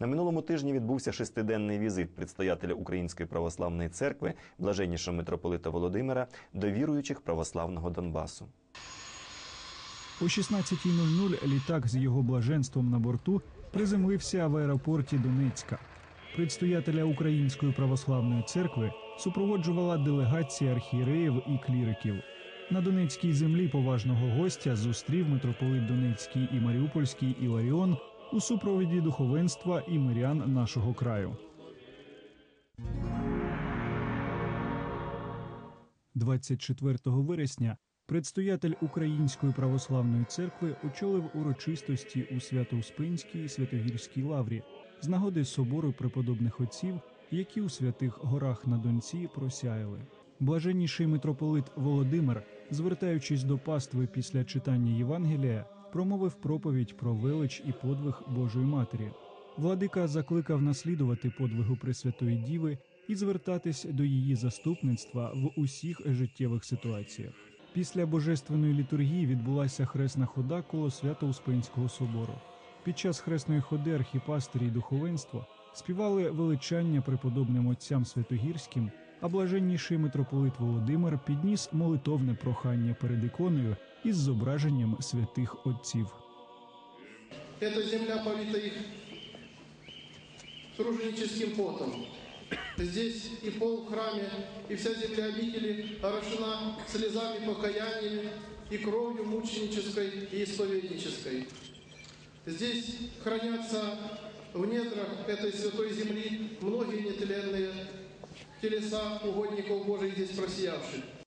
На минулому тижні відбувся шестиденний візит предстоятеля Української православної церкви, блаженнішого митрополита Володимира, до віруючих православного Донбасу. О 16.00 літак з його блаженством на борту приземлився в аеропорті Донецька. Предстоятеля Української православної церкви супроводжувала делегація архієреїв і кліриків. На Донецькій землі поважного гостя зустрів митрополит Донецький і Маріупольський Іларіон у супроводі духовенства і мирян нашого краю. 24 вересня предстоятель Української православної церкви очолив урочистості у Свято-Успенській Святогірській лаврі з нагоди собору преподобних отців, які у святих горах на Донці просяяли. Блаженніший митрополит Володимир, звертаючись до пастви після читання Євангелія, промовив проповідь про велич і подвиг Божої Матері. Владика закликав наслідувати подвигу Пресвятої Діви і звертатись до її заступництва в усіх життєвих ситуаціях. Після божественної літургії відбулася хресна хода коло Свято-Успенського собору. Під час хресної ходи архіпастері і духовенство співали величання преподобним отцям святогірським, а блаженніший митрополит Володимир підніс молитовне прохання перед іконою із зображенням святих отців. Эта земля полита их труженическим потом. Здесь и пол в храме, и вся земля обители орошена слезами покаяниями и кровью мученической и исповеднической. Здесь хранятся в недрах этой святой земли многие нетленные телеса угодников Божий здесь просиявших.